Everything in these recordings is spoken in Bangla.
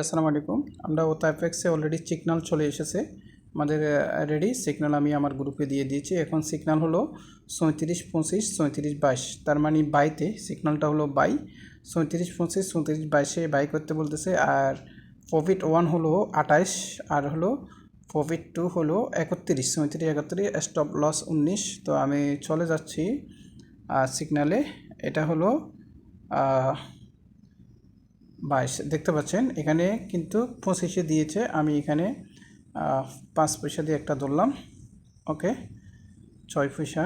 আসসালামু আলাইকুম। আমরা ওতা এফেক্সে অলরেডি সিগনাল চলে এসেছে। আমাদের রেডি সিগনাল আমি আমার গ্রুপে দিয়ে দিয়েছি। এখন সিগনাল হলো সৈঁত্রিশ পঁচিশ সৈঁত্রিশ বাইশ। তার মানে বাইতে সিগনালটা হলো বাই। সৈঁত্রিশ পঁচিশ সৈঁত্রিশ বাইশে বাই করতে বলতেছে। আর প্রফিট ওয়ান হলো আঠাইশ, আর হলো প্রফিট টু হলো একত্রিশ। সৈঁত্রিশ একত্রিশ স্টপ লস উনিশ। তো আমি চলে যাচ্ছি সিগনালে এটা হলো বাইশ, দেখতে পাচ্ছেন? এখানে কিন্তু পঁচিশে দিয়েছে, আমি এখানে পাঁচ পয়সা দিয়ে একটা ধরলাম। ওকে, ছয় পয়সা,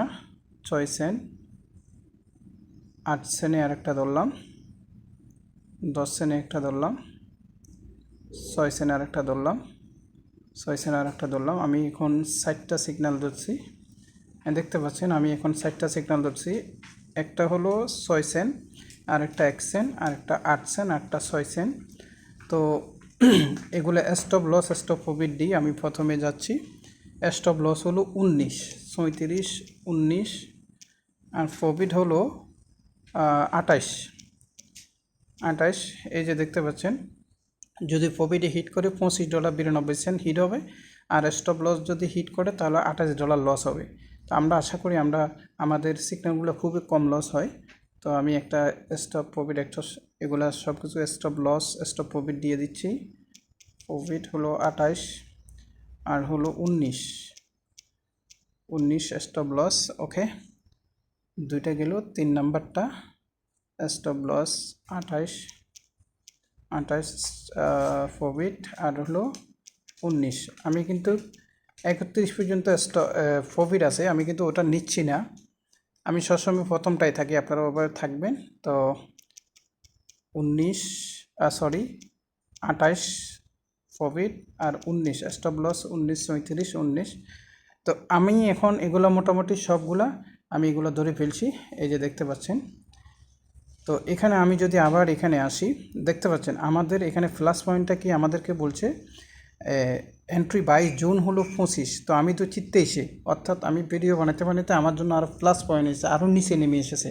ছয় সেন্ট আট সেনে আর একটা ধরলাম, দশ সেনে একটা ধরলাম, ছয় সেনে আর একটা ধরলাম, ছয় সেনে আর একটা ধরলাম। আমি এখন ষাটটা সিগন্যাল ধরছি। দেখতে পাচ্ছেন, আমি এখন ষাটটা সিগন্যাল ধরছি। একটা হলো ছয় সেন আর একটা এক সেন আর একটা আট সেন একটা ছয় সেন তো এগুলো স্টপ লস স্টপ প্রফিট দিই আমি প্রথমে যাচ্ছি। স্টপ লস হলো উনিশ সৈঁত্রিশ উনিশ, আর প্রফিট হলো আঠাইশ আঠাইশ এই যে দেখতে পাচ্ছেন, যদি প্রফিটে হিট করে পঁচিশ ডলার বিরানব্বই সেন্ট হিট হবে, আর স্টপ লস যদি হিট করে তাহলে আঠাশ ডলার লস হবে। তো আমরা আশা করি আমরা, আমাদের সিগন্যালগুলো খুবই কম লস হয়। তো আমি একটা স্টপ প্রফিট একটা এগুলা সব কিছু স্টপ লস স্টপ প্রফিট দিয়ে দিচ্ছি। প্রফিট হলো আঠাইশ, আর হলো উনিশ। উনিশ স্টপ লস ওকে দুইটা গেল তিন নাম্বারটা স্টপ লস আঠাইশ। আঠাইশ প্রফিট আর হলো উনিশ। আমি কিন্তু একত্রিশ পর্যন্ত প্রফিট আছে, আমি কিন্তু ওটা নিচ্ছি না। আমি সবসময় প্রথমটাই থাকি, আপনারা ওভাবে থাকবেন। তো উনিশ সরি আঠাইশ প্রফিট আর উনিশ স্টপ লস উনিশ উনিশ। তো আমি এখন এগুলো মোটামুটি সবগুলা আমি এগুলো ধরে ফেলছি, এই যে দেখতে পাচ্ছেন। তো এখানে আমি যদি আবার এখানে আসি, দেখতে পাচ্ছেন, আমাদের এখানে প্লাস পয়েন্টটা কি আমাদেরকে বলছে? এন্ট্রি বাই জুন হলো পঁচিশ, তো আমি তো এসে অর্থাৎ আমি ভিডিও বানাতে বানাতে আমার জন্য আরও প্লাস পয়েন্ট এসেছে আরও নিচে নেমে এসেছে।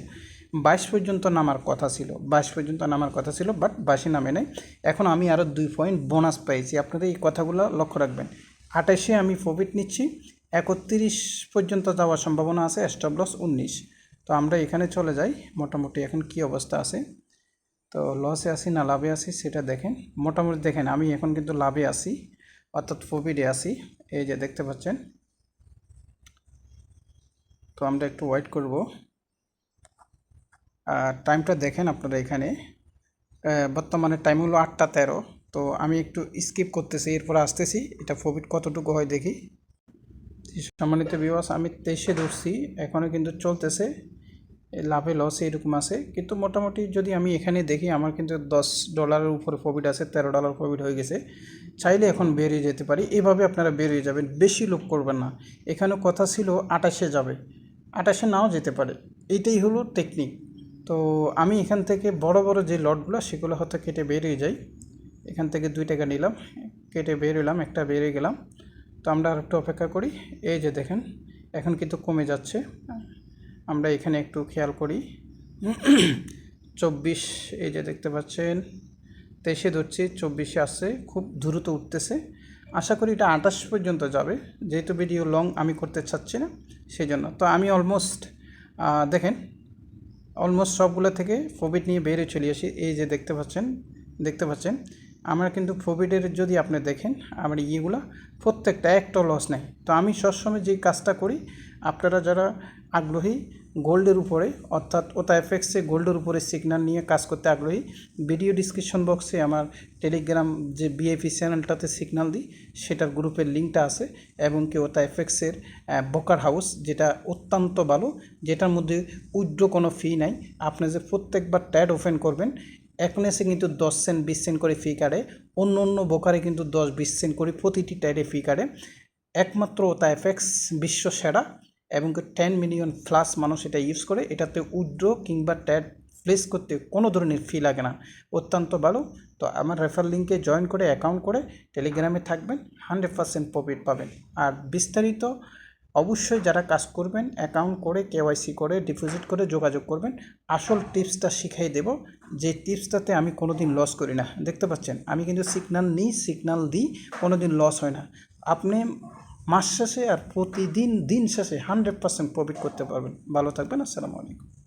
বাইশ পর্যন্ত নামার কথা ছিল, বাইশ পর্যন্ত নামার কথা ছিল বাট বাইশে নামে নেই। এখন আমি আরও দুই পয়েন্ট বোনাস পেয়েছি আপনারা এই কথাগুলো লক্ষ্য রাখবেন। আঠাশে আমি প্রফিট নিচ্ছি, একত্রিশ পর্যন্ত যাওয়ার সম্ভাবনা আছে স্টপ লস উনিশ। তো আমরা এখানে চলে যাই, মোটামুটি এখন কি অবস্থা আছে। তো লসে আসি না, লাভে আসি সেটা দেখেন। মোটামুটি দেখেন, আমি এখন কিন্তু লাভে আসি অর্থাৎ প্রফিটে আসি এই যে দেখতে পাচ্ছেন। তো আমরা একটু ওয়েট করব। আর টাইমটা দেখেন আপনারা এখানে। বর্তমানে টাইম হলো আটটা তেরো। তো আমি একটু স্কিপ করতেছি, এরপর আসতেছি। এটা প্রফিট কতটুকু হয় দেখি। সম্মানিত বিবাস আমি তেইশে ধরছি। এখনও কিন্তু চলতেছে। লাভে লস এরকম আছে। কিন্তু মোটামুটি যদি আমি এখানে দেখি, আমার কিন্তু দশ ডলারের উপরে প্রফিট আছে, তেরো ডলার প্রফিট হয়ে গেছে। চাইলে এখন বেরিয়ে যেতে পারি। এভাবে আপনারা বেরিয়ে যাবেন, বেশি লোক করবেন না। এখানে কথা ছিল আটাশে যাবে। আটাশে নাও যেতে পারে। এইটাই হলো টেকনিক তো আমি এখান থেকে বড় বড় যে লটগুলো, সেগুলো হয়তো কেটে বেরিয়ে যাই। এখান থেকে দুই টাকা নিলাম। কেটে বের হলাম, একটা বেরিয়ে গেলাম। তো আমরা আর একটু অপেক্ষা করি। এই যে দেখেন, এখন কিন্তু কমে যাচ্ছে। আমরা এখানে একটু খেয়াল করি। চব্বিশ, এই যে দেখতে পাচ্ছেন, তেইশে ধরছি, চব্বিশে আসছে, খুব দ্রুত উঠতেছে। আশা করি এটা আঠাশ পর্যন্ত যাবে, যেহেতু ভিডিও লং আমি করতে চাচ্ছি না সেই জন্য তো আমি অলমোস্ট দেখেন অলমোস্ট সবগুলো থেকে প্রফিট নিয়ে বেরিয়ে চলে আসি। এই যে দেখতে পাচ্ছেন দেখতে পাচ্ছেন, আমরা কিন্তু প্রফিটের যদি আপনি দেখেন, আমার ইয়েগুলো প্রত্যেকটা একটা লস নেই তো আমি সবসময় যে কাজটা করি, আপনারা যারা আগ্রহী, গোল্ডের উপরে, অর্থাৎ ওটা এফেক্সে গোল্ডের উপরে সিগন্যাল নিয়ে কাজ করতে আগ্রহী। ভিডিও ডিসক্রিপশন বক্সে আমার টেলিগ্রাম যে বিএপি চ্যানেলটাতে সিগন্যাল দিই, সেটার গ্রুপের লিঙ্কটা আছে এবং কি ওটা এফেক্সের বোকার হাউস যেটা অত্যন্ত ভালো, যেটার মধ্যে উইড্রো কোনো ফি নাই। আপনি যে প্রত্যেকবার ট্যাড ওপেন করবেন এখন এসে কিন্তু দশ সেন্ট বিশ সেন্ট করে ফি কাটে। অন্য অন্য বোকারে কিন্তু দশ, বিশ সেন্ট করে প্রতিটি ট্যাডে ফি কাটে। একমাত্র ওটা এফেক্স বিশ্ব সেরা। এবং টেন মিলিয়ন প্লাস মানুষ এটা ইউজ করে, এটাতে উইড্রো কিংবা ট্যাড প্লেস করতে কোনো ধরনের ফি লাগে না। অত্যন্ত ভালো। তো আমার রেফার লিঙ্কে জয়েন করে অ্যাকাউন্ট করে টেলিগ্রামে থাকবেন হান্ড্রেড পার্সেন্ট প্রফিট পাবেন। আর বিস্তারিত অবশ্যই যারা কাজ করবেন অ্যাকাউন্ট করে কেওয়াইসি করে ডিপোজিট করে যোগাযোগ করবেন, আসল টিপসটা শিখাই দেব। যে টিপসটাতে আমি কোনো দিন লস করি না। দেখতে পাচ্ছেন, আমি কিন্তু সিগনাল নিই সিগনাল দিই কোনো দিন লস হয় না। আপনি মাস শেষে আর প্রতিদিন দিন শেষে হান্ড্রেড পার্সেন্ট প্রফিট করতে পারবেন। ভালো থাকবেন, আসসালামু আলাইকুম।